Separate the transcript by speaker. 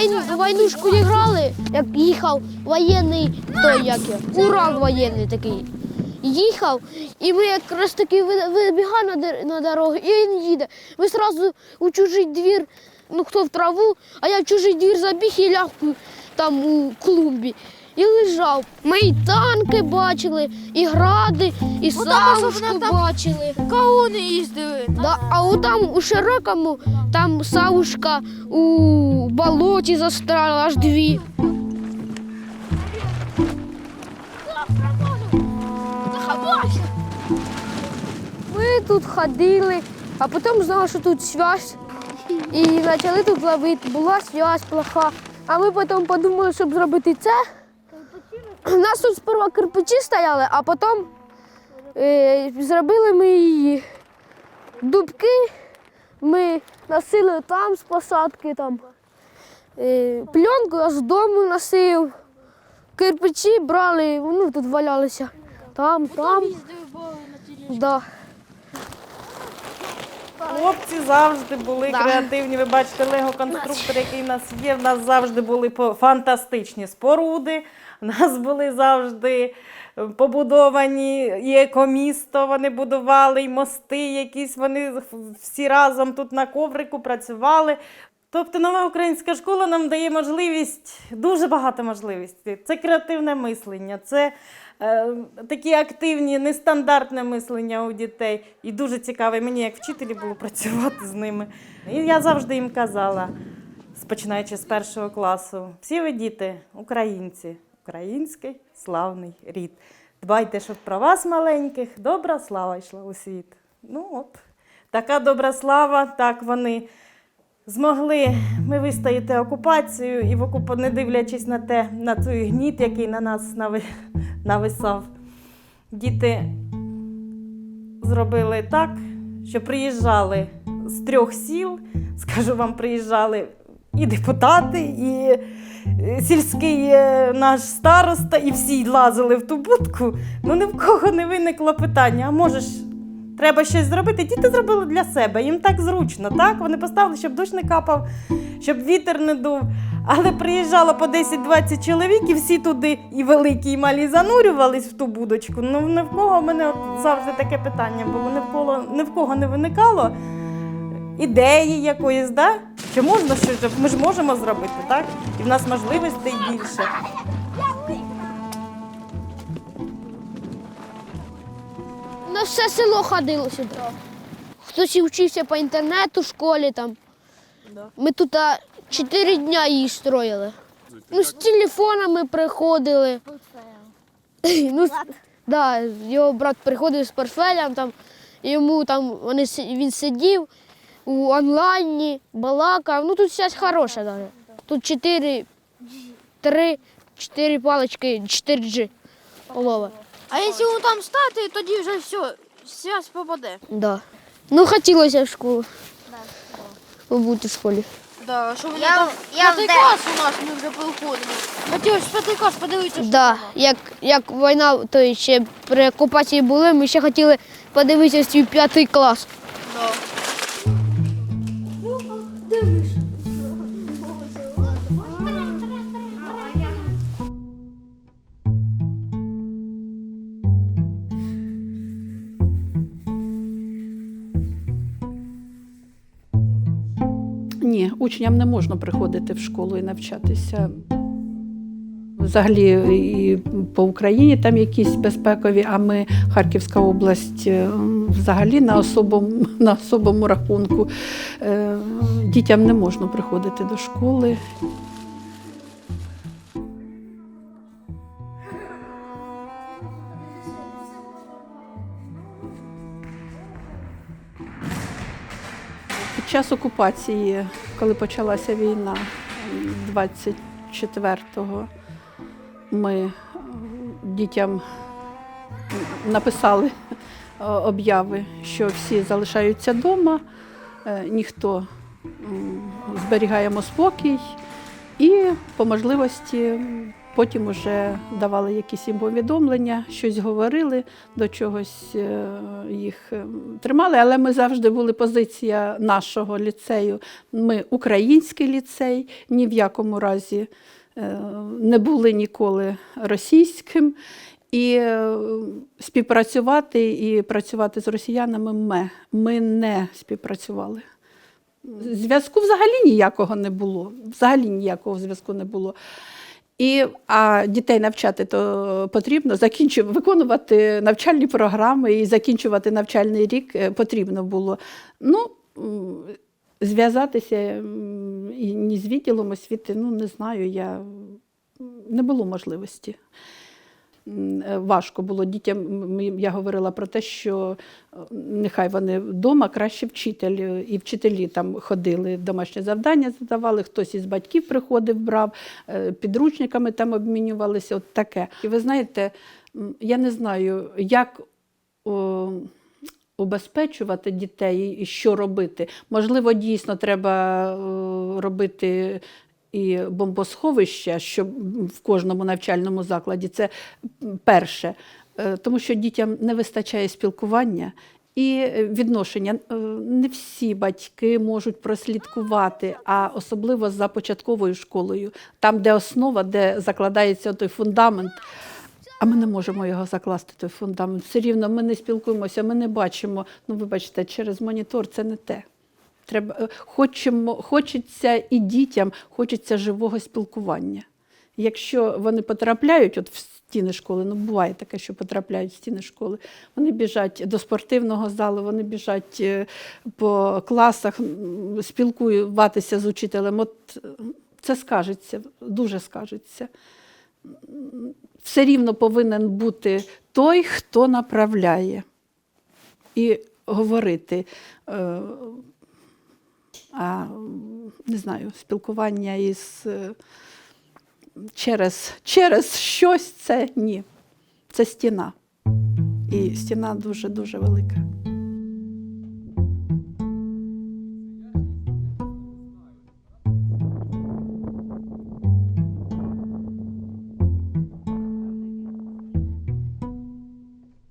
Speaker 1: війну, війнушку не грали, як їхав воєнний, той як я, Урал воєнний такий. Їхав, і ми якраз таки вибігали на, на дорогу, і він їде. Ми одразу у чужий двір, ну хто в траву, а я в чужий двір забіг і ляг там у клумбі. І лежав. Ми і танки бачили, і гради, і
Speaker 2: Ну,
Speaker 1: савушку
Speaker 2: там-
Speaker 1: бачили.
Speaker 2: Кауни їздили.
Speaker 1: Да, а от там у широкому там савушка у болоті застряла аж дві. Ми тут ходили, а потім знали, що тут связь. І почали тут ловити. Була связь плоха. А ми потім подумали, щоб зробити це. У нас тут сперва кирпичі стояли, а потім е, зробили ми її дубки. Ми носили там з посадки, там. Е, пленку я з дому носив. Кирпичі брали, ну тут валялися. Там, там. Да.
Speaker 3: Хлопці завжди були
Speaker 1: Да.
Speaker 3: креативні. Ви бачите, лего-конструктор, який в нас є. В нас завжди були по- фантастичні споруди. У нас були завжди е, побудовані і екомісто. Вони будували, і мости якісь. Вони всі разом тут на коврику працювали. Тобто нова українська школа нам дає можливість, дуже багато можливостей. Це креативне мислення, це такі активні, нестандартне мислення у дітей. І дуже цікаво мені, як вчителі було працювати з ними. І я завжди їм казала, починаючи з першого класу, всі ви діти, українці, український славний рід. Дбайте, щоб про вас маленьких добра слава йшла у світ. Ну от, така добра слава, так вони змогли ми вистояти окупацію і в окуп... не дивлячись на те, на той гніт, який на нас нави... нависав. Діти зробили так, що приїжджали з трьох сіл, скажу вам, приїжджали і депутати, і е, сільський е, наш староста, і всі лазили в ту будку. Ну ні в кого не виникло питання, а можеш Треба щось зробити. Діти зробили для себе. Їм так зручно, так? Вони поставили, щоб дощ не капав, щоб вітер не дув. Але приїжджало по 10-20 чоловік, і всі туди і великі, і малі занурювались в ту будочку. Ну ні в кого в мене завжди таке питання було, ні в кого, ні в кого не виникало ідеї якоїсь, да? що можна щось, ми ж можемо зробити, так? І в нас можливостей більше.
Speaker 1: На все село ходило сюди. Хтось і вчився по інтернету в школі там. Ми тут а, чотири дня її строїли. Ну, з телефонами приходили. Ну, да, його брат приходив з портфелем, там, йому там вони, він сидів у онлайні, балакав. Ну тут все хороше навіть. Тут чотири, три, чотири палички, 4G полова.
Speaker 2: А якщо там стати, тоді вже все, связь попаде.
Speaker 1: Да. Ну, хотілося в школу. Побути в школі.
Speaker 2: Да, що вони
Speaker 4: Я-
Speaker 2: там
Speaker 4: я
Speaker 2: п'ятий
Speaker 4: де-
Speaker 2: клас у нас, ми вже проходимо. Хотілося ж п'ятий клас подивитися, що
Speaker 1: Да.
Speaker 2: там.
Speaker 1: Як, як війна, то ще при окупації були, ми ще хотіли подивитися свій п'ятий клас.
Speaker 5: Учням не можна приходити в школу і навчатися. Взагалі і по Україні там якісь безпекові, а ми Харківська область е, взагалі на особому, на особому рахунку. Е, Дітям не можна приходити до школи. Під час окупації, коли почалася війна, 24-го, ми е, дітям написали е, обяви, що всі залишаються вдома, ніхто зберігаємо спокій і по можливості Потім вже давали якісь їм повідомлення, щось говорили, до чогось е, їх е, тримали. Але ми завжди були позиція нашого ліцею. Ми український ліцей, ні в якому разі е, не були ніколи російським. І співпрацювати і працювати з росіянами ми, ми не співпрацювали. Зв'язку взагалі ніякого не було. Взагалі ніякого зв'язку не було. І, а дітей навчати то потрібно, закінчив виконувати навчальні програми і закінчувати навчальний рік е, потрібно було. Ну, зв'язатися і ні з відділом освіти, ну не знаю, я не було можливості. Е, Важко було дітям. Я говорила про те, що е, нехай вони вдома краще вчитель, е, і вчителі там ходили, домашнє завдання задавали, хтось із батьків приходив, брав, підручниками там обмінювалися. От таке. І ви знаєте, я не знаю, як. Убезпечувати дітей і що робити. Можливо, дійсно треба робити і бомбосховища, щоб в кожному навчальному закладі. Це перше, Е, тому що дітям не вистачає спілкування. І відношення Е, не всі батьки можуть прослідкувати, а особливо за початковою школою, там, де основа, де закладається той фундамент. А ми не можемо його закласти, той фундамент. Все рівно ми не спілкуємося, ми не бачимо. Ну, вибачте, через монітор це не те. Треба, е, хочемо, хочеться і дітям, хочеться живого спілкування. Якщо вони потрапляють от в стіни школи, ну буває таке, що потрапляють в стіни школи, вони біжать до спортивного залу, вони біжать е, по класах, спілкуватися з учителем. От е, це скажеться, дуже скажеться все рівно повинен бути той, хто направляє. І говорити. А не знаю, спілкування із е, через, через щось це ні. Це стіна. І стіна дуже-дуже велика.